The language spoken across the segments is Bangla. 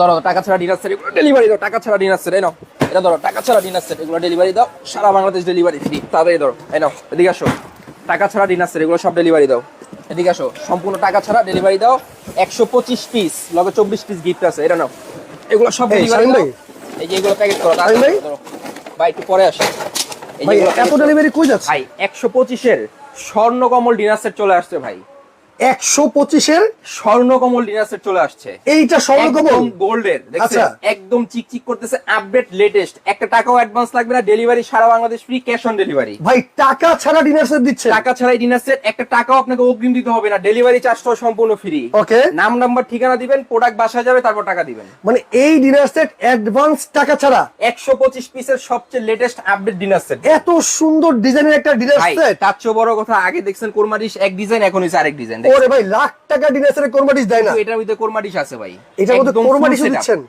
ধরো টাকা ছাড়া ডিনার সেট এগুলো ডেলিভারি দাও টাকা ছাড়া ডিনার সেট এই নাও। এটা ধরো টাকা ছাড়া ডিনার সেট এগুলো ডেলিভারি দাও সারা বাংলাদেশ ডেলিভারি ফ্রি তাড়াতাড়ি ধরো এই নাও এদিকে আসো। টাকা ছাড়া ডিনার সেট এগুলো সব ডেলিভারি দাও। এদিকে আসো সম্পূর্ণ টাকা ছাড়া ডেলিভারি দাও একশো পঁচিশ পিস লগে চব্বিশ পিস গিফট আছে এটা নাও। এগুলো সব ডেলিভারি শামীম দাও। এই যে এগুলো প্যাকেট করো ভাই। একটু পরে আসো। এত ডেলিভারি কই যাচ্ছে? ভাই একশো পঁচিশের স্বর্ণ কমল ডিনার সেট চলে আসছে ভাই। একশো পঁচিশের স্বর্ণ কমল ডিনার চলে আসছে। এইটা স্বর্ণকমল? গোল্ডের আচ্ছা। একদম চিকচিক করতেছে আপডেট লেটেস্ট একটা টাকাও অ্যাডভান্স লাগবে না delivery Sara Bangladesh free cash on delivery ভাই টাকা ছাড়া ডিনার সেট দিচ্ছে। টাকা ছাড়াই ডিনার সেট একটা টাকাও আপনাকে অগ্রিম দিতে হবে না ডেলিভারি চার্জটাও সম্পূর্ণ ফ্রি ওকে। নাম নাম্বার ঠিকানা দিবেন প্রোডাক্ট বাসায় যাবে তারপর টাকা দিবেন। মানে এই ডিনার সেট অ্যাডভান্স টাকা ছাড়া? একশো পঁচিশ পিসের সবচেয়ে লেটেস্ট আপডেট ডিনার সেট এত সুন্দর ডিজাইনের একটা ডিনার সেট তার চেয়ে বড় কথা আগে দেখছেন কোরমাডিশ এক ডিজাইন এখন হয়েছে আরেক ডিজাইন ওরে ভাই লাখ টাকা কোরমাটিস দেয় না। এটার ভিতরে কোরমাটিস আছে ভাই। এটার মধ্যে কোরমাটিস দিচ্ছেন?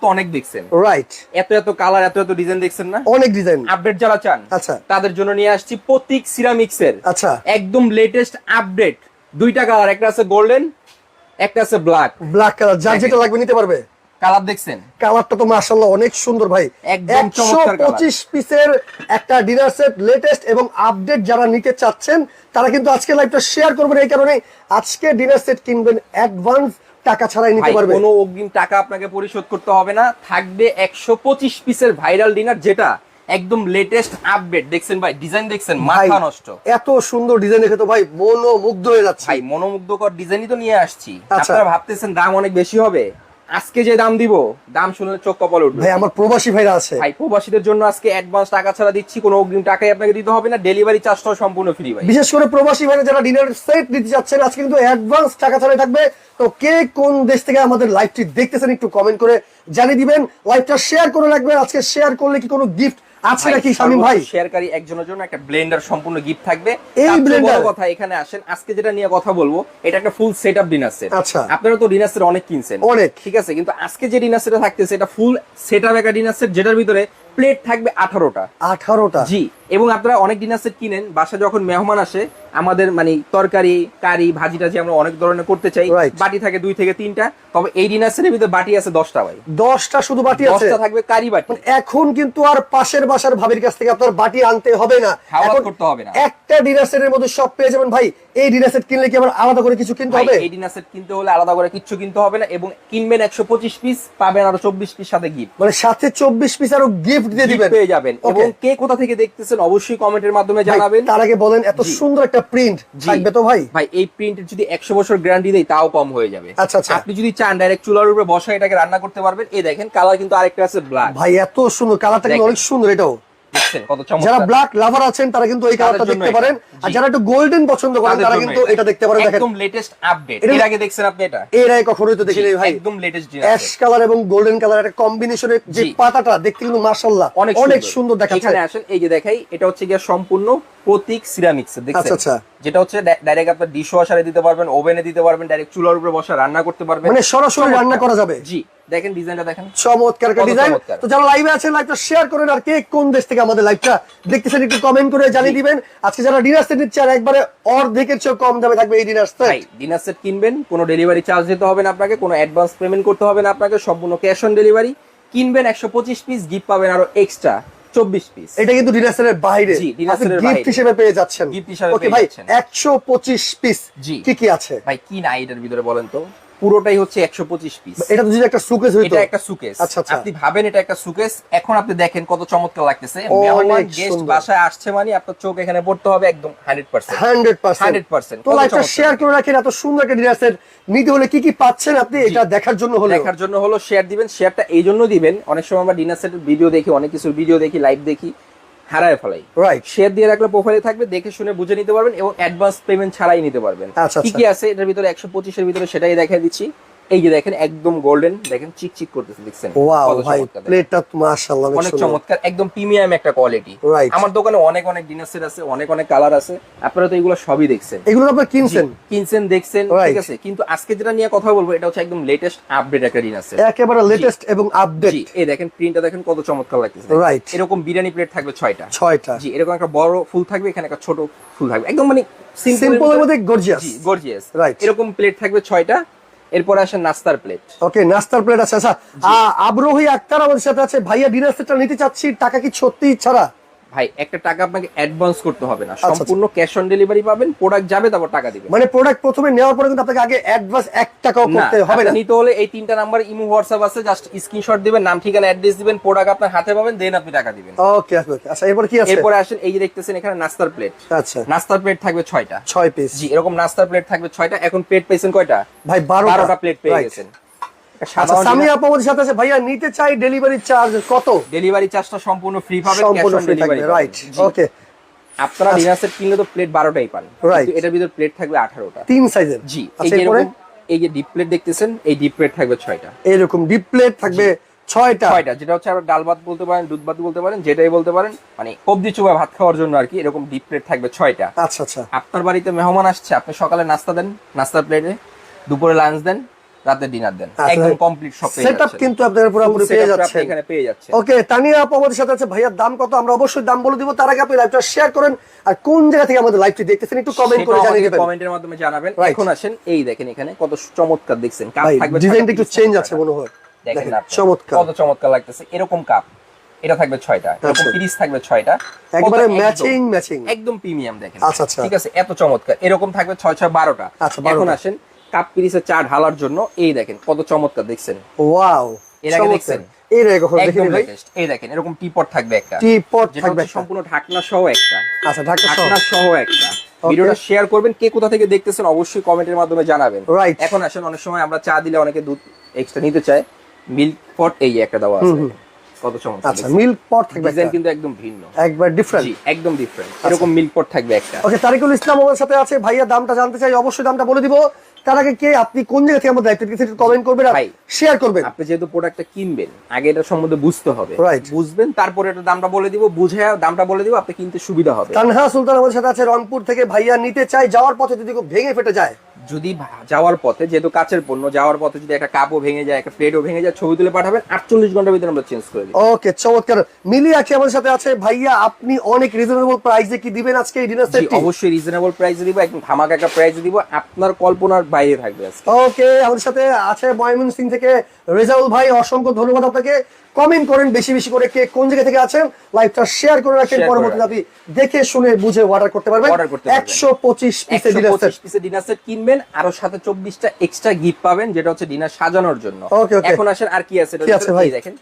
তো অনেক দেখছেন। রাইট এত এত কালার এত এত ডিজাইন দেখছেন না? অনেক ডিজাইন আপডেট যারা চান আচ্ছা। তাদের জন্য নিয়ে আসছি প্রতীক সিরামিক্সের আচ্ছা। একদম লেটেস্ট আপডেট দুইটা কালার একটা আছে গোল্ডেন একটা আছে ব্ল্যাক ব্ল্যাক কালার যা যেটা লাগবে নিতে পারবে। কালার দেখছেন? কালারটা তো মাশাআল্লাহ অনেক সুন্দর ভাই। একদম চমৎকার পঁচিশ পিসের একটা ডিনার সেট লেটেস্ট এবং আপডেট যারা নিতে চাচ্ছেন তারা কিন্তু আজকে লাইভটা শেয়ার করবেন। এই কারণে আজকে ডিনার সেট কিনবেন অ্যাডভান্স টাকা ছাড়াই নিতে পারবে কোনো অগ্রিম টাকা আপনাকে পরিশোধ করতে হবে না। থাকবে একশো পঁচিশ পিসের ভাইরাল ডিনার যেটা একদম লেটেস্ট আপডেট দেখছেন ভাই ডিজাইন দেখছেন মাথা নষ্ট। এত সুন্দর ডিজাইন দেখে তো ভাই মনও মুগ্ধ হয়ে যাচ্ছে। ভাই মনোমুগ্ধকর ডিজাইনই তো নিয়ে আসছি। আচ্ছা। আপনারা ভাবতেছেন দাম অনেক বেশি হবে? আজকে যে দাম দিব দাম শুনলে চোখ কপাল উঠবে। ভাই আমার প্রবাসী ভাইরা আছে। ভাই প্রবাসীদের জন্য আজকে অ্যাডভান্স টাকা ছাড়া দিচ্ছি কোনো অগ্রিম টাকাই আপনাকে দিতে হবে না ডেলিভারি চার্জটাও সম্পূর্ণ ফ্রি ভাই। বিশেষ করে প্রবাসী ভাইরা যারা ডিনার সেট দিতে যাচ্ছেন আজকে কিন্তু অ্যাডভান্স টাকা ছাড়াই থাকবে। তো কে কোন দেশ থেকে আমাদের লাইভটি দেখতেছেন একটু কমেন্ট করে জানিয়ে দিবেন। লাইভটা শেয়ার করে রাখবেন। আজকে শেয়ার করলে কি কোনো গিফট আছে নাকি শামিম ভাই শেয়ারকারী একজনের জন্য একটা ব্লেন্ডার সম্পূর্ণ গিফট থাকবে এই? বড় কথা এখানে আসেন আজকে যেটা নিয়ে কথা বলব এটা একটা ফুল সেটআপ ডিনার সেট আচ্ছা। আপনারা তো ডিনার সেট অনেক কিনছেন অনেক। ঠিক আছে কিন্তু আজকে যে ডিনার সেটটা থাকতেছে এটা ফুল সেটআপ একটা ডিনার সেট যেটার ভিতরে প্লেট থাকবে আঠারোটা। আঠারোটা? জি এবং আপনারা অনেক ডিনার সেট কিনেন বাসা যখন মেহমান আসে আমাদের মানে তরকারি কারি ভাজি টাজি আমরা অনেক ধরনের করতে চাই. বাটি থাকে দুই থেকে তিনটা তবে এই ডিনার সেটের ভিতরে বাটি আছে দশটা ভাই। দশটা শুধু বাটি আছে? দশটা থাকবে কারি বাটি। এখন কিন্তু আর পাশের বাসার ভাবির কাছ থেকে আপনার বাটি আনতে হবে না। করতে হবে না। একটা ডিনার সেটের মধ্যে সব পেয়ে যাবেন ভাই। এই ডিনার সেট কিনলে কি আবার আলাদা করে কিছু কিনতে হবে? এই ডিনার সেট কিনতে হলে আলাদা করে কিচ্ছু কিনতে হবে না এবং কিনবেন একশো পঁচিশ পিস পাবেন আরও চব্বিশ পিস সাথে গিফট মানে সাথে চব্বিশ পিস আরও গিফট দিয়ে দিবেন। পেয়ে যাবেন। এবং কে কোথা থেকে দেখতেছেন অবশ্যই কমেন্টের মাধ্যমে জানাবেন। তার আগে বলেন এত সুন্দর একটা প্রিন্ট থাকবে তো ভাই? ভাই এই প্রিন্টের যদি একশো বছর গ্যারান্টি দেয় তাও কম হয়ে যাবে। আচ্ছা, আচ্ছা। আপনি যদি চান ডাইরেক্ট চুলার উপরে বসা এটাকে রান্না করতে পারবেন। এই দেখেন কালার কিন্তু আরেকটা আছে ব্ল্যাক ভাই এত সুন্দর কালারটা কিন্তু অনেক সুন্দর এটাও। দেখছেন কত যারা ব্ল্যাক লাভার আছেন তারা কিন্তু এই কালারটা দেখতে। পারেন। আর যারা একটু গোল্ডেন পছন্দ করেন তারা কিন্তু এটা। দেখতে পারেন। দেখেন। একদম লেটেস্ট আপডেট এর আগে দেখছেন আপনি এটা? এর আগে কখনোই তো দেখিনি ভাই। একদম লেটেস্ট অ্যাশ কালার এবং গোল্ডেন কালার একটা কম্বিনেশনের যে পাতাটা দেখতে কিন্তু মাশাআল্লাহ। অনেক অনেক সুন্দর। দেখাচ্ছে। এখানে আসেন এই যে দেখাই এটা হচ্ছে গিয়া সম্পূর্ণ প্রতীক সিরামিক্স আচ্ছা, আচ্ছা। যেটা হচ্ছে ডাইরেক্ট আপনার ডিশ ওয়াশারে দিতে পারবেন ওভেনে দিতে পারবেন ডাইরেক্ট চুলার উপরে বসা রান্না করতে পারবেন। মানে সরাসরি রান্না করা যাবে? জি দেখেন ডিজাইনটা দেখেন। চমৎকার একটা ডিজাইন তো যারা লাইভে আছেন লাইভটা শেয়ার করেন আর কে কোন দেশ থেকে আমাদের লাইভটা দেখতেছেন একটু কমেন্ট করে জানিয়ে দিবেন। আজকে যারা ডিনার সেট নিচ্ছে আর একবারে অর্ধেকের চেয়ে কম দামে থাকবে এই ডিনার সেট ডিনার সেট কিনবেন কোনো ডেলিভারি চার্জ দিতে হবে না আপনাকে কোনো অ্যাডভান্স পেমেন্ট করতে হবে না আপনাকে সম্পূর্ণ ক্যাশ অন ডেলিভারি কিনবেন একশো পঁচিশ পিস গিফট পাবেন আরও এক্সট্রা চব্বিশ পিস এটা কিন্তু বাইরে। জি, গিফট হিসেবে পেয়ে যাচ্ছেন। Gift হিসেবে ওকে ভাই যাচ্ছেন। 125 পিস জি। কি কি আছে? ভাই কি না এটার ভিতরে বলেন তো? পুরোটাই হচ্ছে একশো পঁচিশ পিস এটা তো যদি একটা সুকেস হইতো। এটা একটা সুকেস আচ্ছা, আচ্ছা। আপনি ভাবেন এটা একটা সুকেস এখন আপনি দেখেন কত চমৎকার লাগতেছে। মেহমান গেস্ট বাসায় আসছে মানে আপনার চোখ এখানে পড়তে হবে একদম হান্ড্রেড পার্সেন্ট 100% 100% তো কত লাইভটা চমৎকার। শেয়ার করে রাখেন এত সুন্দর একটা ডিনার সেট নিতে হলে কি কি পাচ্ছেন আপনি? এটা দেখার জন্য হলো দেখার জন্য হলো শেয়ার দিবেন। শেয়ারটা এই জন্য দিবেন। অনেক সময় আমরা ডিনার সেটের ভিডিও দেখি অনেক কিছুর ভিডিও দেখি লাইভ দেখি। হারায় ফেলাই। রাইট শেয়ার দিয়ে রাখলে প্রোফাইলে থাকবে দেখে শুনে বুঝে নিতে পারবেন এবং অ্যাডভান্স পেমেন্ট ছাড়াই নিতে পারবেন। আচ্ছা, কি আচ্ছা। কি আছে? এটার ভিতরে একশো পঁচিশের ভিতরে সেটাই দেখে দিচ্ছি। এই যে দেখেন একদম গোল্ডেন দেখেন চিক চিক করতেছে দেখছেন? ওয়াও ভাই। প্লেটটা মাশাআল্লাহ অনেক চমৎকার একদম প্রিমিয়াম একটা কোয়ালিটি. আমার দোকানে অনেক অনেক ডিনার সেট আছে অনেক অনেক কালার আছে আপনারা তো এগুলো সবই দেখছেন। এগুলো আপনারা কিনছেন? কিনছেন দেখছেন ঠিক আছে? কিন্তু আজকে যেটা নিয়ে কথা বলব এটা হচ্ছে একদম লেটেস্ট আপডেট একটা ডিনার সেট একেবারে লেটেস্ট এবং আপডেট এই দেখেন প্রিন্টটা দেখেন কত চমৎকার লাগতেছে। Right. এরকম বিরিয়ানি প্লেট থাকবে ছয়টা। ছয়টা। জি এরকম একটা বড় ফুল থাকবে এখানে একটা ছোট ফুল থাকবে। একদম মানে সিম্পলের মধ্যে গর্জিয়াস জি গর্জিয়াস রাইট এরকম প্লেট থাকবে ছয়টা। এরপরে আসে নাস্তার প্লেট ওকে নাস্তার প্লেট আছে। আচ্ছা আব্রোহী আক্তার আমাদের সাথে আছে। ভাইয়া ডিনার সেটটা নিতে চাচ্ছি টাকা কি সত্যি ছাড়া? ভাই একটা টাকা আপনাকে অ্যাডভান্স করতে হবে না। আচ্ছা। সম্পূর্ণ ক্যাশ অন ডেলিভারি পাবেন প্রোডাক্ট যাবে তারপর টাকা দিবেন। মানে প্রোডাক্ট প্রথমে নেওয়ার পরে কিন্তু আপনাকে আগে অ্যাডভান্স এক টাকাও করতে হবে না। নিতে হলে এই তিনটা নাম্বার ইমো হোয়াটসঅ্যাপ আছে জাস্ট স্ক্রিনশট দিবেন নাম ঠিকানা অ্যাড্রেস দিবেন প্রোডাক্ট আপনার হাতে পাবেন দেন আপনি টাকা দিবেন। ওকে ওকে আচ্ছা এরপর কি আছে? এরপরে আসেন এই যে দেখতেছেন এখানে নাস্তার প্লেট আচ্ছা। নাস্তার প্লেট থাকবে ছয়টা। ছয় পিস জি এরকম নাস্তার প্লেট থাকবে ছয়টা। এখন প্লেট পেয়েছেন কয়টা? ভাই বারোটা। বারোটা প্লেট পেয়ে গেছেন। আচ্ছা সামি আপু সাথে আছে ভাইয়া নিতে চাই ডেলিভারি চার্জ কত? ডেলিভারি চার্জটা সম্পূর্ণ ফ্রি পাবেন সম্পূর্ণ ফ্রি থাকবে রাইট ওকে আপনারা ডিনার সেট কিনলে তো প্লেট বারোটাই পান Right. কিন্তু এটার ভিতরে প্লেট থাকবে আঠারোটা। তিন সাইজের? জি আচ্ছা এরকম এই যে ডিপ প্লেট দেখতেছেন এই ডিপ প্লেট থাকবে এরকম ডিপ প্লেট থাকবে ছয়টা? ছয়টা যেটা হচ্ছে আবার ডাল ভাত বলতে পারেন দুধ ভাত বলতে পারেন যেটাই বলতে পারেন মানে কবজি চুবা ভাত খাওয়ার জন্য আর কি এরকম ডিপ প্লেট থাকবে ছয়টা। আচ্ছা আচ্ছা। আপনার বাড়িতে মেহমান আসছে আপনি সকালে নাস্তা দেন নাস্তার প্লেটে দুপুরে লাঞ্চ দেন রাতে ডিনার দেন। আচ্ছা, একদম কমপ্লিট সব সেটআপ কিন্তু আপনারা পুরোপুরি পেয়ে যাচ্ছেন। এখানে পেয়ে যাচ্ছেন। ওকে তানিয়া আপু আমাদের সাথে আছে। ভাইয়ার দাম কত? আমরা অবশ্যই দাম বলে দিব। তার আগে আপনি লাইভটা শেয়ার করেন। আর কোন জায়গা থেকে আমাদের লাইভটি দেখতেছেন একটু কমেন্ট করে জানিয়ে দিবেন। কমেন্টের মাধ্যমে জানাবেন। এখন আসেন এই দেখেন এখানে কত চমৎকার দেখছেন। কাপ থাকবে ডিজাইনটা একটু চেঞ্জ আছে মনে হয়। দেখেন চমৎকার। কত চমৎকার লাগতেছে। এরকম কাপ। এটা থাকবে ছয়টা। এরকম আচ্ছা। পিরিস থাকবে ছয়টা। একবারে ম্যাচিং ম্যাচিং একদম প্রিমিয়াম দেখেন। আচ্ছা, আচ্ছা। ঠিক আছে এত চমৎকার। এরকম থাকবে ছয় ছয় বারোটা। আচ্ছা, এখন আসেন কাপ পিরিসে চা ঢালার জন্য এই দেখেন কত চমৎকার দেখছেন। ওয়াও এর আগে দেখছেন? এর আগে কখনো দেখিনি ভাই। এই দেখেন এরকম টিপট থাকবে একটা। টি পট থাকবে সম্পূর্ণ ঢাকনা সহ একটা। আচ্ছা ঢাকনা সহ। একটা। ভিডিওটা শেয়ার করবেন কে কোথা থেকে দেখতেছেন অবশ্যই কমেন্টের মাধ্যমে জানাবেন। Right. এখন আসেন অনেক সময় আমরা চা দিলে অনেকে দুধ এক্সট্রা নিতে চায়। মিল্ক পট এই একটা দেওয়া আছে। কত চমৎকার আচ্ছা মিল্ক পট থাকবে ডিজাইন কিন্তু একদম ভিন্ন। একবার ডিফারেন্ট জি একদম ডিফারেন্ট এরকম মিল্ক পট থাকবে একটা। ওকে তারিকুল ইসলাম আমার সাথে আছে। ভাইয়া দামটা জানতে চাই অবশ্যই দামটা বলে দিব। তার আগে কে আপনি কোন জায়গা থেকে আমাদের লাইভটা কমেন্ট করবেন আর ভাই। শেয়ার করবেন আপনি যেহেতু প্রোডাক্টটা কিনবেন আগে এটা সম্বন্ধে বুঝতে হবে. বুঝবেন তারপরে এটা দামটা বলে দিব বুঝে দামটা বলে দিব আপনি কিনতে সুবিধা হবে তানহা সুলতান আমাদের সাথে আছে রংপুর থেকে ভাইয়া নিতে চাই যাওয়ার পথে যদি কেউ ভেঙে ফেটে যায় যদি যাওয়ার পথে যেহেতু কাচের পণ্য যাওয়ার পথে যদি একটা কাপও ভেঙে যায় একটা প্লেটও ভেঙে যায় ছবি তুলে পাঠাবেন আটচল্লিশ ঘণ্টার ভিতরে আমরা চেঞ্জ করে দিই ওকে চমৎকার। মিলি আখি আমাদের সাথে আছে। ভাইয়া আপনি অনেক রিজনেবল প্রাইসে কি দিবেন আজকে এই ডিনার জি, সেটটি অবশ্যই রিজনেবল প্রাইসে দিব একদম ধামাকা একটা প্রাইসে দিব। আপনার কল্পনার বাইরে থাকবে ওকে আমাদের সাথে আছে ময়মন সিং থেকে রেজাউল ভাই অসংখ্য ধন্যবাদ আপনাকে। কমেন্ট করেন বেশি বেশি করে কে কোন জায়গা থেকে আছেন। লাইভটা শেয়ার করে রাখেন। পরবর্তীতে আপনি দেখে শুনে বুঝে অর্ডার করতে পারবেন। Order করতে পারবেন। একশো পঁচিশ পিসের ডিনার সেট পিসের ডিনার সেট কিনবেন আরও সাথে চব্বিশটা এক্সট্রা গিফট পাবেন যেটা হচ্ছে ডিনার সাজানোর জন্য. এখন আসেন আর কি আছে? এটা আছে ভাই? দেখেন।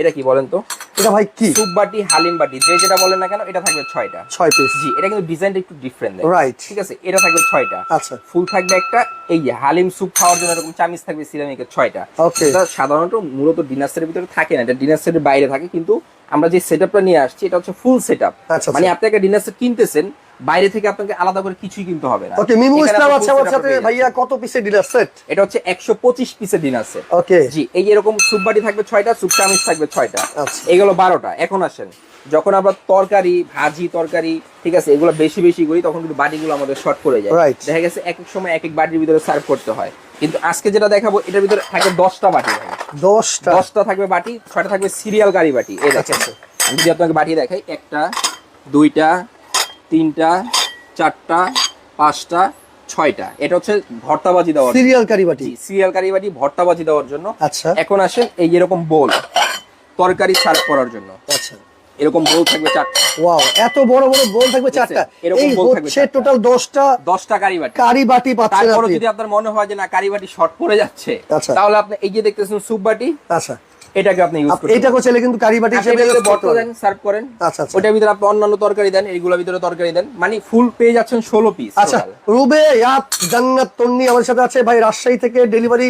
এটা কি বলেন তো? এটা ভাই কি? সুপ বাটি হালিম বাটি যে যেটা বলেন না কেন এটা থাকবে ছয়টা। ছয় পিস জি এটা কিন্তু ডিজাইনটা একটু ডিফারেন্ট Right. ঠিক আছে? এটা থাকবে ছয়টা। আচ্ছা। ফুল থাকবে একটা এই যে হালিম স্যুপ খাওয়ার জন্য এরকম চামিচ থাকবে সিরামিকের ছয়টা। Okay. এটা সাধারণত মূলত ডিনার সেটের ভিতরে থাকে না এটা ডিনার সেটের বাইরে থাকে কিন্তু আমরা যে সেটআপটা নিয়ে আসছি এটা হচ্ছে ফুল সেটআপ আচ্ছা, মানে আপনি একটা ডিনার সেট কিনতেছেন বাইরে থেকে আপনাকে আলাদা করে কিছুই কিনতে হবে না। ওকে মিমু ইসলাম আছে আমার সাথে ভাইয়া কত পিসের ডিনার সেট এটা হচ্ছে একশো পঁচিশ পিসের ডিনার সেট ওকে জি এই এরকম স্যুপ বাটি থাকবে ছয়টা স্যুপ চামিচ থাকবে ছয়টা। আচ্ছা। এগুলো বারোটা এখন আসেন। যখন আমরা তরকারি ভাজি তরকারি ঠিক আছে এগুলো বেশি বেশি করি তখন কিন্তু বাটিগুলো আমাদের শর্ট পড়ে যায়. দেখা গেছে এক এক সময় এক এক বাটির ভিতরে সার্ভ করতে হয়। কিন্তু আজকে যেটা দেখাবো এটার ভিতরে থাকবে দশটা বাটি ভাই। দশটা? দশটা থাকবে বাটি ছয়টা থাকবে সিরিয়াল গাড়ি বাটি। এই দেখেন। আচ্ছা, আমি যদি আপনাকে বাটি দেখাই একটা দুইটা তিনটা চারটা পাঁচটা ছয়টা। এটা হচ্ছে ভর্তাবাজি দেওয়ার। সিরিয়াল কারি বাটি সিরিয়াল কারি বাটি ভর্তাবাজি দেওয়ার জন্য। আচ্ছা। এখন আসেন এই যেরকম বোল তরকারি সার্ভ করার জন্য। আচ্ছা। এরকম বোল থাকবে চারটা ওয়াও এত বড় বড় বোল থাকবে চারটা। এরকম বোল থাকবে চারটা। টোটাল দশটা দশটা কারি বাটি কারি বাটি পাচ্ছেন তারপরে যদি আপনার মনে হয় যে না কারি বাটি শর্ট পড়ে যাচ্ছে আচ্ছা। তাহলে আপনি এই যে দেখতেছেন স্যুপ বাটি আচ্ছা। এটাকে আপনি ইউজ করতে এইটা করলে কিন্তু কারি বাটি হিসেবে পারেন। দেন সার্ভ করেন। আচ্ছা আচ্ছা। ওটার ভিতরে আপনি অন্যান্য তরকারি দেন এইগুলোর ভিতরে তরকারি দেন মানে ফুল পেয়ে যাচ্ছেন ষোলো পিস আচ্ছা রুবে ইয়াত জান্নাত তন্নি আমার সাথে আছে। ভাই রাজশাহী থেকে ডেলিভারি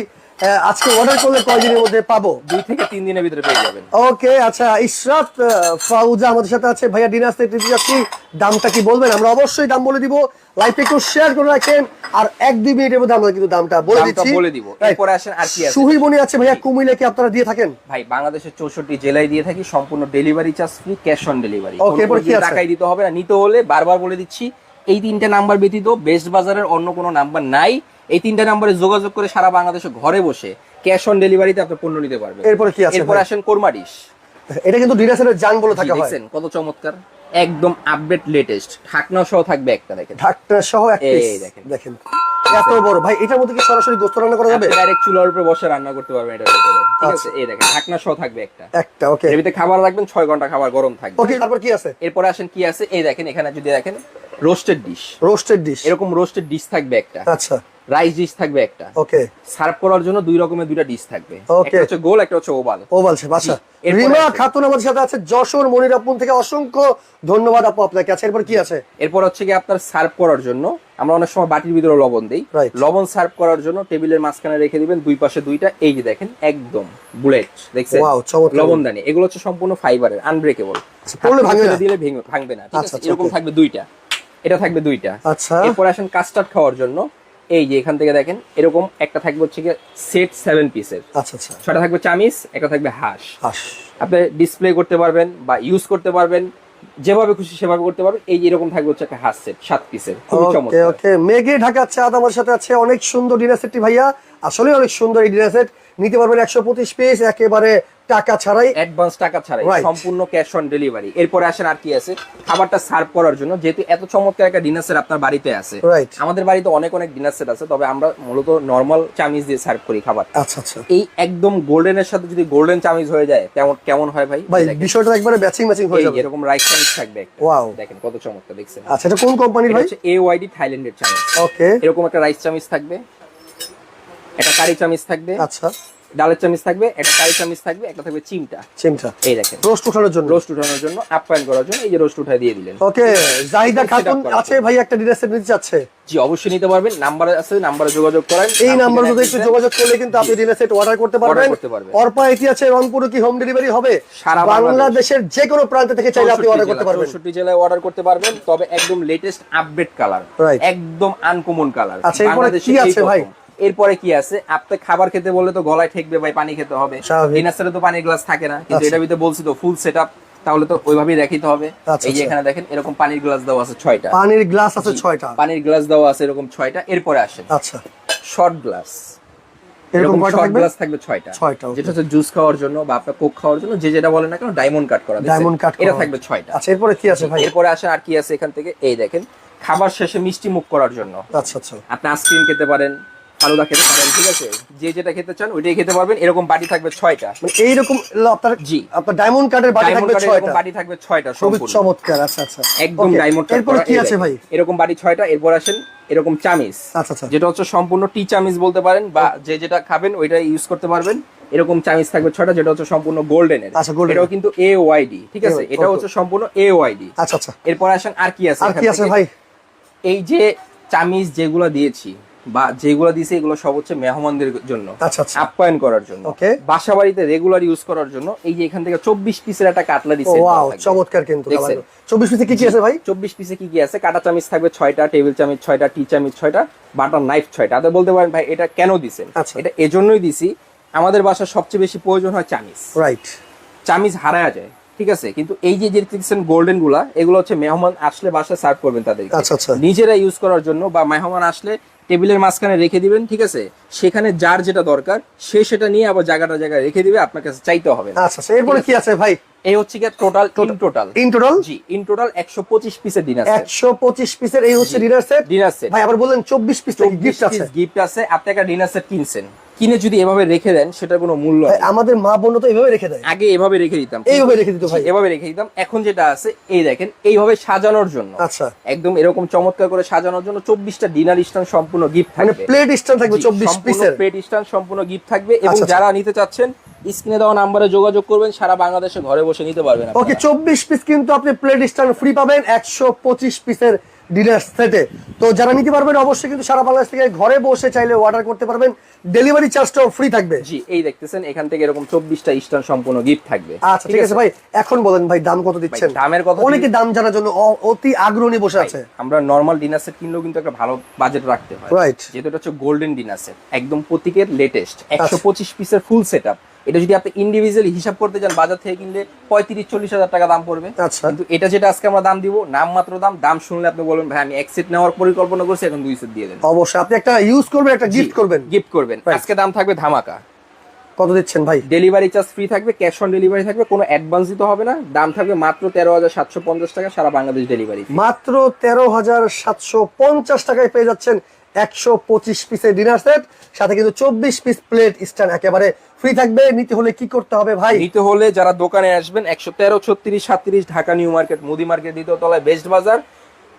আজকে অর্ডার করলে কয়দিনের মধ্যে পাবো? দুই থেকে তিন দিনের ভিতরে পেয়ে যাবেন। ওকে আচ্ছা ইশরাত ফাউজা আমাদের সাথে আছে। ভাইয়া ডিনার সেট যাচ্ছি। দামটা কি বলবেন? আমরা অবশ্যই দাম বলে দিব। লাইভে একটু শেয়ার করে রাখেন। আর এক দুই মিনিটের মধ্যে আমরা কিন্তু দামটা বলে দিচ্ছি। বলে দিব। এরপরে আসেন আর কি আছে? সুহিমণি আছে। ভাইয়া কুমিল্লা কি আপনারা দিয়ে থাকেন? ভাই বাংলাদেশের চৌষট্টি জেলায় দিয়ে থাকি। সম্পূর্ণ delivery charge free cash on delivery okay এরপর কি আছে? টাকাই দিতে হবে না। নিতে হলে বারবার বলে দিচ্ছি। এই তিনটা নাম্বার ব্যতীত বেস্ট বাজারের অন্য কোনো নাম্বার নাই। এই তিনটা নাম্বারে যোগাযোগ করে সারা বাংলাদেশে ঘরে বসে ক্যাশ অন ডেলিভারিতে আপনি পণ্য নিতে পারবেন। এরপরে কি আছে এরপর আসেন কোরমা ডিশ। এটা কিন্তু ডিনার সেটের জান বলে থাকা দেখছেন কত চমৎকার। একদম আপডেট লেটেস্ট ঢাকনা সহ থাকবে একটা দেখেন। ঢাকনা সহ এক এই দেখেন। দেখেন। এত বড়। ভাই এটার মধ্যে কি সরাসরি গোস্ত রান্না করা যাবে? ডাইরেক্ট চুলার উপরে বসে রান্না করতে পারবেন ভিতরে। ঠিক আচ্ছা। আছে? এই দেখেন ঢাকনা সহ থাকবে একটা। একটা ওকে এর ভিতরে খাবার রাখবেন ছয় ঘণ্টা খাবার গরম থাকবে। ওকে তারপর কি আছে? এরপরে আসেন কি আছে? এই দেখেন এখানে যদি দেখেন। রোস্টেড ডিশ রোস্টেড ডিশ এরকম রোস্টেড ডিশ থাকবে একটা। আচ্ছা। রাইস ডিশ থাকবে একটা। ওকে সার্ভ করার জন্য দুই রকমের দুইটা ডিশ থাকবে। একটা হচ্ছে গোল একটা হচ্ছে ওভাল। ওভাল শেপ আচ্ছা। রিমা খাতুন আমাদের সাথে আছে যশোর মনির আপুন থেকে অসংখ্য ধন্যবাদ আপু আপনাকে। আচ্ছা এরপর কি আছে? এরপর হচ্ছে কি আপনার সার্ভ করার জন্য আমরা অনেক সময় বাটির ভিতরে লবণ দিই. লবণ সার্ভ করার জন্য টেবিলের মাঝখানে রেখে দিবেন দুই পাশে দুইটা এই যে দেখেন একদম বুলেট দেখছেন। লবণদানি এগুলো হচ্ছে সম্পূর্ণ ফাইবারের আনব্রেকেবল পড়লে ভাঙবে না? দিলে ভেঙে- ভাঙবে না ঠিক আচ্ছা, আছে? আচ্ছা, এরকম থাকবে দুইটা। এটা থাকবে দুইটা। আচ্ছা। এরপর আসেন কাস্টার্ড খাওয়ার জন্য। এই যে এখান থেকে দেখেন এরকম একটা থাকবে হচ্ছে কি সেট সেভেন পিসের আচ্ছা আচ্ছা। ছটা থাকবে চামিচ একটা থাকবে হাঁস হাস আপনি ডিসপ্লে করতে পারবেন বা ইউজ করতে পারবেন যেভাবে খুশি সেভাবে করতে পারবেন। এই যে এরকম থাকবে হচ্ছে একটা হাঁস সেট সাত পিসের খুবই চমৎকার। ওকে মেঘে ঢাকা চাঁদ আমার সাথে আছে অনেক সুন্দর ডিনার সেটটি ভাইয়া। আসলে অনেক সুন্দর এই ডিনার সেট নিতে পারবেন একশো পঁচিশ পিস একেবারে টাকা ছাড়াই। অ্যাডভান্স টাকা ছাড়াই সম্পূর্ণ ক্যাশ অন ডেলিভারি এরপরে আসেন আর কি আছে? খাবারটা সার্ভ করার জন্য যেহেতু এত চমৎকার একটা ডিনার সেট আপনার বাড়িতে আছে। আমাদের বাড়িতে অনেক অনেক ডিনার সেট আছে তবে আমরা মূলত নর্মাল চামিজ দিয়ে সার্ভ করি খাবার আচ্ছা আচ্ছা। এই একদম গোল্ডেনের সাথে যদি গোল্ডেন চামিজ হয়ে যায় তেমন কেমন হয় ভাই? ভাই। বিষয়টা একবারে ম্যাচিং ম্যাচিং হয়ে যাবে। এরকম রাইস চামিজ থাকবে। Wow. দেখেন কত চমৎকার দেখছেন। আচ্ছা এটা কোন কোম্পানির ভাই? হচ্ছে এওয়াইডি থাইল্যান্ডের চামিজ ওকে এরকম একটা রাইস চামিজ থাকবে। একটা কারি চামিজ থাকবে। আচ্ছা। ডালের চামিজ থাকবে একটা কারি চামিজ থাকবে একটা থাকবে চিমটা। চিমটা। এই দেখেন। রোস্ট উঠানোর জন্য। রোস্ট উঠানোর জন্য আপ্যায়ন করার জন্য এই যে রোস্ট উঠায় দিয়ে দিলেন। ওকে জাহিদা খাতুন আছে ভাই একটা ডিনার সেট নিতে চাচ্ছে। জি অবশ্যই নিতে পারবেন। নাম্বার আছে নাম্বারে যোগাযোগ করেন। এই নাম্বার যদি একটু যোগাযোগ করলে কিন্তু আপনি ডিনার সেট অর্ডার করতে পারবেন। করতে পারবেন। অর্পা এটি আছে রংপুরে কি হোম ডেলিভারি হবে? সারা বাংলাদেশের যে কোনো প্রান্ত থেকে চাইলে আপনি অর্ডার করতে পারবেন। 64 জেলায় অর্ডার করতে পারবেন তবে একদম লেটেস্ট আপডেট কালার একদম আনকমন কালার আচ্ছা, এরপরে কি আছে ভাই? এরপরে কি আছে? আপনি খাবার খেতে বললে তো গলায় ঠেকবে ভাই পানি খেতে হবে। ডিনার তো পানির গ্লাস থাকে না কিন্তু আচ্ছা। এটার ভিতরে বলছি তো ফুল সেটআপ তাহলে তো ওইভাবেই দেখাইতে হবে। আচ্ছা, এই যে আচ্ছা। এখানে দেখেন এরকম পানির গ্লাস দেওয়া আছে ছয়টা। পানির গ্লাস আছে ছয়টা। পানির গ্লাস দেওয়া আছে এরকম ছয়টা এরপরে আসেন। আচ্ছা। শর্ট গ্লাস এরকম শর্ট গ্লাস থাকবে? ছয়টা। ছয়টা. যেটা হচ্ছে জুস খাওয়ার জন্য বা আপনার কোক খাওয়ার জন্য যে যেটা বলেন না কেন ডায়মন্ড কাট করা ডায়মন্ড কাট এটা থাকবে ছয়টা। আচ্ছা এরপরে কি আছে ভাই? এরপরে আসেন আর কি আছে এখান থেকে? এই দেখেন খাবার শেষে মিষ্টি মুখ করার জন্য। আচ্ছা আচ্ছা। আপনি আইসক্রিম খেতে পারেন ফালুদা খেতে পারেন ঠিক আছে? যে যেটা খেতে চান ওইটাই খেতে পারবেন। এরকম বাটি থাকবে ছয়টা। মানে এইরকম আপনার জি। আপনার ডায়মন্ড কার্ডের বাটি থাকবে ছয়টা। বাটি থাকবে ছয়টা চমৎকার আচ্ছা আচ্ছা। একদম ডায়মন্ড এরপরে কি আছে ভাই? এরকম বাটি ছয়টা এরপর আসেন এরকম আচ্ছা আচ্ছা। যেটা হচ্ছে সম্পূর্ণ টি চামিচ বলতে পারেন বা যে যেটা খাবেন ওইটা ইউজ করতে পারবেন। এরকম চামিচ থাকবে ছয়টা যেটা হচ্ছে সম্পূর্ণ গোল্ডেনের আচ্ছা, golden এটাও কিন্তু এ ওয়াইডি ঠিক আছে? এটা হচ্ছে সম্পূর্ণ এ ওয়াইডি আচ্ছা আচ্ছা। এরপর আসেন আর কি আছে আর কি আছে ভাই? এই যে চামিচ যেগুলো দিয়েছি বা যেগুলো দিয়েছি এগুলো সব হচ্ছে মেহমানদের জন্য আচ্ছা আচ্ছা। আপ্যায়ন করার জন্য। বাসা বাড়িতে রেগুলার ইউজ করার জন্য এই যে এখান থেকে চব্বিশ পিসের একটা কাটলারি ও চমৎকার কিন্তু চব্বিশ পিসে কি কি আছে ভাই? চব্বিশ পিসে কি কি আছে? কাটা চামিচ থাকবে ছয়টা টেবিল চামিচ ছয়টা টি চামিচ ছয়টা বাটার নাইফ ছয়টা। আপনি বলতে পারেন ভাই এটা কেন দিছেন? আচ্ছা। এটা এজন্যই দিছি। আমাদের বাসার সবচেয়ে বেশি প্রয়োজন হয় চামিচ। রাইট চামিচ হারায়া যায় ঠিক আছে? কিন্তু এই যে যে দেখছেন গোল্ডেনগুলা এগুলো হচ্ছে মেহমান আসলে বাসায় সার্ভ করবেন তাদেরকে। আচ্ছা, আচ্ছা। নিজেরা ইউজ করার জন্য বা মেহমান আসলে টেবিলের মাঝখানে রেখে দিবেন ঠিক আছে? সেখানে যার যেটা দরকার সে সেটা নিয়ে আবার জায়গাটা জায়গায় রেখে দিবে আপনার কাছে চাইতে হবে আচ্ছা আচ্ছা এরপরে কি আছে ভাই? এই হচ্ছে কি total in total in total G in total একশো পঁচিশ পিসের ডিনার সেট একশো পঁচিশ পিসের এই হচ্ছে ডিনার সেট ডিনার সেট ভাই আবার বললেন চব্বিশ পিস গিফট আছে। গিফট আছে আপনি একটা ডিনার সেট কিনছেন। কিনে যদি এভাবে রেখে দেন সেটার কোনো মূল্য আমাদের মা বোন তো এইভাবে রেখে দেয়। আগে এভাবে রেখে দিতাম। এইভাবে রেখে দিত ভাই। এভাবে রেখে দিতাম। এখন যেটা আছে এই দেখেন এইভাবে সাজানোর জন্য। আচ্ছা। একদম এরকম চমৎকার করে সাজানোর জন্য চব্বিশটা ডিনার স্ট্যান্ড সম্পূর্ণ গিফট মানে থাকবে। প্লেট স্ট্যান্ড থাকবে চব্বিশ পিসের প্লেট স্ট্যান্ড সম্পূর্ণ গিফট থাকবে। এবং আচ্ছা, আচ্ছা। যারা নিতে চাচ্ছেন স্ক্রিনে দেওয়া নাম্বারে যোগাযোগ করবেন সারা বাংলাদেশে ঘরে বসে নিতে পারবেন ওকে। চব্বিশ পিস কিন্তু আপনি প্লেট স্ট্যান্ড ফ্রি পাবেন। একশো পঁচিশ পিসের ডিনার সেটে তো যারা নিতে পারবেন অবশ্যই কিন্তু সারা বাংলাদেশ থেকে ঘরে বসে চাইলে অর্ডার করতে পারবেন। ডেলিভারি চার্জটাও ফ্রি থাকবে। জি এই দেখতেছেন এখান থেকে এরকম চব্বিশটা স্ট্যান্ড সম্পূর্ণ গিফট থাকবে। আচ্ছা ঠিক আছে ভাই এখন বলেন ভাই দাম কত দিচ্ছেন? দামের কথা অনেকে দাম জানার জন্য অতি আগ্রহী বসে আছে। আমরা নর্মাল ডিনার সেট কিনলেও কিন্তু একটা ভালো বাজেট রাখতে হয়। রাইট যেহেতু এটা হচ্ছে গোল্ডেন ডিনার সেট একদম প্রতীকের লেটেস্ট একশো আচ্ছা। পঁচিশ পিসের ফুল সেট এটা যদি আপনি ইন্ডিভিজুয়ালি হিসাব করতে যান বাজার থেকে কিনলে পঁয়ত্রিশ চল্লিশ হাজার টাকা দাম পড়বে। আচ্ছা। কিন্তু এটা যেটা আজকে আমরা দাম দিব নাম মাত্র দাম দাম শুনলে আপনি বলবেন ভাই আমি এক সেট নেওয়ার পরিকল্পনা করছি এখন দুই সেট দিয়ে দেন। অবশ্যই আপনি একটা ইউজ করবেন একটা গিফট করবেন। গিফট করবেন। আজকে দাম থাকবে ধামাকা। কত দিচ্ছেন ভাই? ডেলিভারি চার্জ ফ্রি থাকবে ক্যাশ অন ডেলিভারি থাকবে কোনো অ্যাডভান্স দিতে হবে না। দাম থাকবে মাত্র তেরো হাজার সাতশো পঞ্চাশ টাকা সারা বাংলাদেশ ডেলিভারি মাত্র তেরো হাজার সাতশো পঞ্চাশ টাকায় পেয়ে যাচ্ছেন একশো পঁচিশ পিসের ডিনার সেট সাথে কিন্তু চব্বিশ পিস প্লেট স্ট্যান্ড একেবারে ফ্রি থাকবে নিতে হলে কি করতে হবে ভাই? নিতে হলে যারা দোকানে আসবেন একশো তেরো ছত্রিশ সাতত্রিশ ঢাকা নিউ মার্কেট মুদি মার্কেট দ্বিতীয় তলায় বেস্ট বাজার।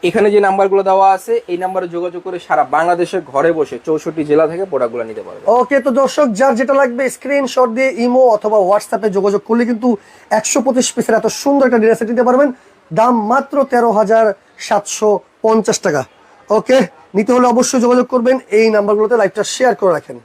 এখানে যে নাম্বারগুলো দেওয়া আছে এই নাম্বারে যোগাযোগ করে সারা বাংলাদেশের ঘরে বসে চৌষট্টি জেলা থেকে প্রোডাক্টগুলো নিতে পারবে ওকে তো দর্শক যার যেটা লাগবে স্ক্রিনশট দিয়ে ইমো অথবা হোয়াটসঅ্যাপে যোগাযোগ করলে কিন্তু একশো পঁচিশ পিসের এত সুন্দর একটা ডিনার সেট নিতে পারবেন। দাম মাত্র তেরো হাজার সাতশো পঞ্চাশ টাকা। ওকে নিতে হলে অবশ্যই যোগাযোগ করবেন। এই নাম্বারগুলোতে লাইভটা শেয়ার করে রাখেন।